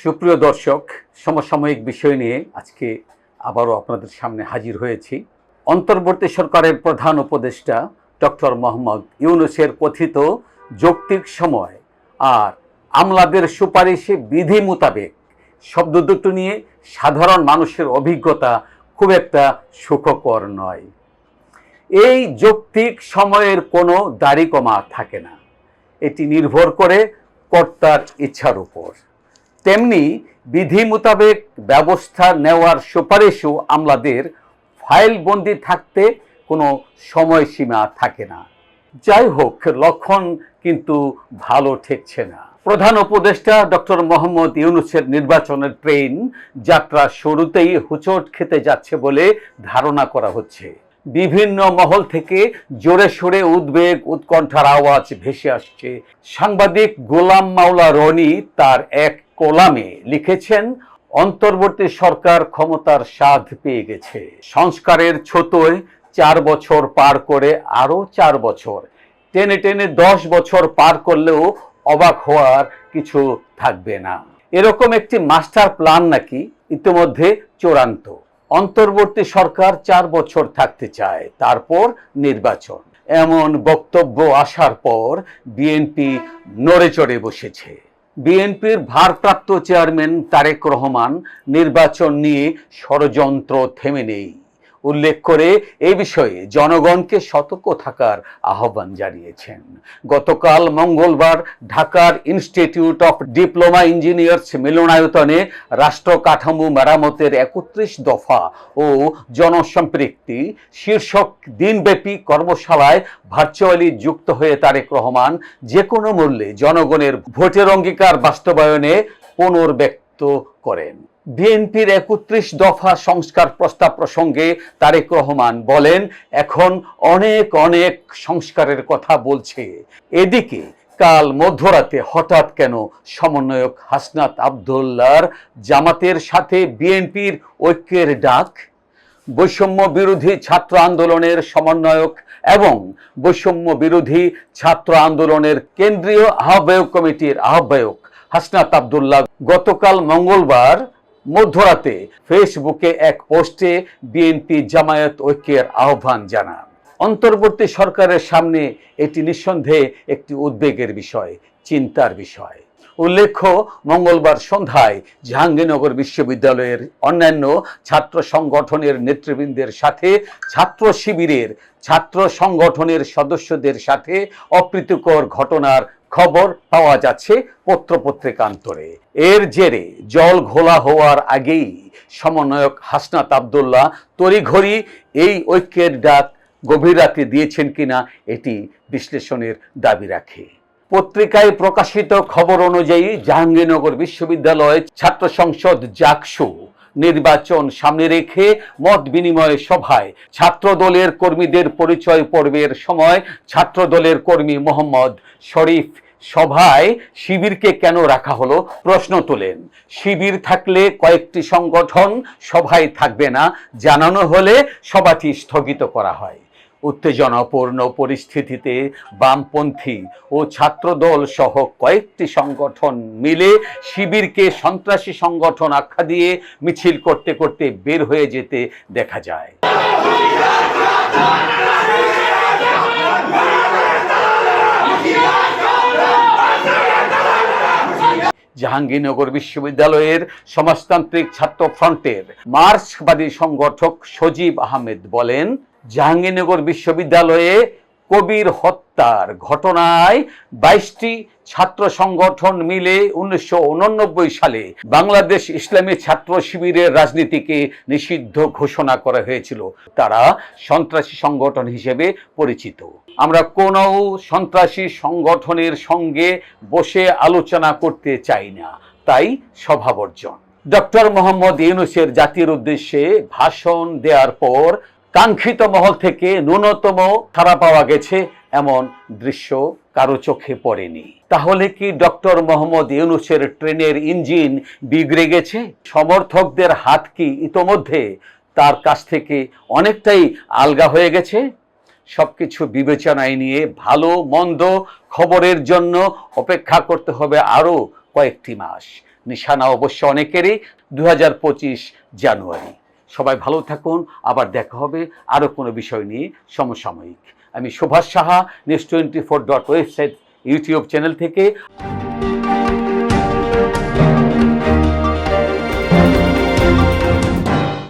সুপ্রিয় দর্শক, সমসাময়িক বিষয় নিয়ে আজকে আবারও আপনাদের সামনে হাজির হয়েছি। অন্তর্বর্তী সরকারের প্রধান উপদেষ্টা ডক্টর মোহাম্মদ ইউনুসের কথিত যৌক্তিক সময় আর আমলাদের সুপারিশে বিধি মোতাবেক শব্দ দুটো নিয়ে সাধারণ মানুষের অভিজ্ঞতা খুব একটা সুখকর নয়। এই যৌক্তিক সময়ের কোনো দাড়ি কমা থাকে না। এটি নির্ভর করে কর্তার ইচ্ছার উপর। তেমনি বিধি মোতাবেক ব্যবস্থা নেওয়ার সুপারিশও আমলাদের ফাইলবন্দি থাকতে কোনো সময়সীমা থাকে না। যাই হোক, লক্ষণ কিন্তু ভালো ঠেকছে না। প্রধান উপদেষ্টা ডক্টর মোহাম্মদ ইউনুসের নির্বাচনের ট্রেন যাত্রা শুরুতেই হুচট খেতে যাচ্ছে বলে ধারণা করা হচ্ছে। বিভিন্ন মহল থেকে জোরে সোরে উদ্বেগ, উৎকণ্ঠার আওয়াজ ভেসে আসছে। সাংবাদিক গোলাম মাওলা রনি তার এক কোলামে লিখেছেন, অন্তর্বর্তী সরকার ক্ষমতার স্বাদ পেয়ে গেছে। সংস্কারের ছোতয় চার বছর পার করে আরও চার বছর। টেনে টেনে দশ বছর পার করলেও অবাক হওয়ার কিছু থাকবে না। এরকম একটি মাস্টার প্ল্যান নাকি? ইতিমধ্যে চূড়ান্ত। অন্তর্বর্তী সরকার চার বছর থাকতে চায়, তারপর নির্বাচন। এমন বক্তব্য আসার পর বিএনপি নড়ে চড়ে বসেছে। বিএনপির ভারপ্রাপ্ত চেয়ারম্যান তারেক রহমান নির্বাচন নিয়ে ষড়যন্ত্র থেমে নেই। উল্লেখ করে এ বিষয়ে জনগণকে সতর্ক থাকার আহ্বান জানিয়েছেন। গতকাল মঙ্গলবার ঢাকার ইনস্টিটিউট অফ ডিপ্লোমা ইঞ্জিনিয়ার্স মিলনায়তনে রাষ্ট্র কাঠামো মেরামতের একত্রিশ দফা ও জনসম্পৃক্তি শীর্ষক দিনব্যাপী কর্মশালায় ভার্চুয়ালি যুক্ত হয়ে তারেক রহমান যে কোনো মূল্যে জনগণের ভোটের অঙ্গীকার বাস্তবায়নে পুনর্ব্যক্ত করেন। বিএনপির একত্রিশ দফা সংস্কার প্রস্তাব প্রসঙ্গে তারেক রহমান বলেন, এখন অনেক অনেক সংস্কারের কথা বলছে। এদিকে কাল মধ্যরাতে হঠাৎ কেন সমন্বয়ক হাসনাত আবদুল্লার জামাতের সাথে বিএনপির ঐক্যের ডাক? বৈষম্য বিরোধী ছাত্র আন্দোলনের সমন্বয়ক এবং বৈষম্য বিরোধী ছাত্র আন্দোলনের কেন্দ্রীয় আহ্বায়ক কমিটির আহ্বায়ক হাসনাত আবদুল্লাহ গতকাল মঙ্গলবার মধ্যরাতে ফেসবুকে এক পোস্টে বিএনপি জামায়াত ঐক্যের আহ্বান জানান। অন্তর্বর্তী সরকারের সামনে এটি নিঃসন্দেহে একটি উদ্বেগের বিষয়, চিন্তার বিষয়। উল্লেখ্য, মঙ্গলবার সন্ধ্যায় জাহাঙ্গীরনগর বিশ্ববিদ্যালয়ের অন্যান্য ছাত্র সংগঠনের নেতৃবৃন্দের সাথে ছাত্র শিবিরের ছাত্র সংগঠনের সদস্যদের সাথে অপ্রীতিকর ঘটনার খবর পাওয়া যাচ্ছে পত্রপত্রিকান্তরে। এর জেরে জল ঘোলা হওয়ার আগেই সমন্বয়ক হাসনাত আবদুল্লাহ তড়িঘড়ি এই ঐক্যের ডাক গভীর রাতে দিয়েছেন কিনা এটি বিশ্লেষণের দাবি রাখে। পত্রিকায় প্রকাশিত খবর অনুযায়ী জাহাঙ্গীরনগর বিশ্ববিদ্যালয় ছাত্র সংসদ জাকসু নির্বাচন সামনে রেখে মত বিনিময় সভায় ছাত্র দলের কর্মীদের পরিচয় পর্বের সময় ছাত্র দলের কর্মী মোহাম্মদ শরীফ সভায় শিবিরকে কেন রাখা হলো? প্রশ্ন তোলেন। শিবির থাকলে কয়েকটি সংগঠন সভায় থাকবে না, জানানো হলে সভাটি স্থগিত করা হয়। উত্তেজনাপূর্ণ পরিস্থিতিতে বামপন্থী ও ছাত্রদল সহ কয়েকটি সংগঠন মিলে শিবিরকে সন্ত্রাসী সংগঠন আখ্যা দিয়ে মিছিল করতে করতে বের হয়ে যেতে দেখা যায়। জাহাঙ্গীরনগর বিশ্ববিদ্যালয়ের সমাজতান্ত্রিক ছাত্র ফ্রন্টের মার্ক্সবাদী সংগঠক সজীব আহমেদ বলেন জাহাঙ্গীরনগর বিশ্ববিদ্যালয়ে কবির হত্যার ঘটনায় বাইশটি ছাত্র সংগঠন মিলে উনিশশো সালে বাংলাদেশ ইসলামী ছাত্র শিবিরের রাজনীতিকে নিষিদ্ধ ঘোষণা করা হয়েছিল। তারা সন্ত্রাসী সংগঠন হিসেবে পরিচিত। আমরা কোনো সন্ত্রাসী সংগঠনের সঙ্গে বসে আলোচনা করতে চাই না, তাই স্বভাবর্জন ডক্টর মোহাম্মদ ইউনুসের জাতির উদ্দেশ্যে ভাষণ দেওয়ার পর কাঙ্ক্ষিত মহল থেকে ন্যূনতম ছাড়া পাওয়া গেছে এমন দৃশ্য কারও চোখে পড়েনি। তাহলে কি ডক্টর মোহাম্মদ ইউনুসের ট্রেনের ইঞ্জিন বিগড়ে গেছে? সমর্থকদের হাত কি ইতোমধ্যে তার কাছ থেকে অনেকটাই আলগা হয়ে গেছে? সব কিছু বিবেচনায় নিয়ে ভালো, মন্দ খবরের জন্য অপেক্ষা করতে হবে আরও কয়েকটি মাস। নিশানা অবশ্য অনেকেরই দু হাজার পঁচিশ জানুয়ারি। সবাই ভালো থাকুন, আবার দেখা হবে আরও কোনো বিষয় নিয়ে সমসাময়িক। আমি Subhash Saha news twenty four dot website YouTube channel থেকে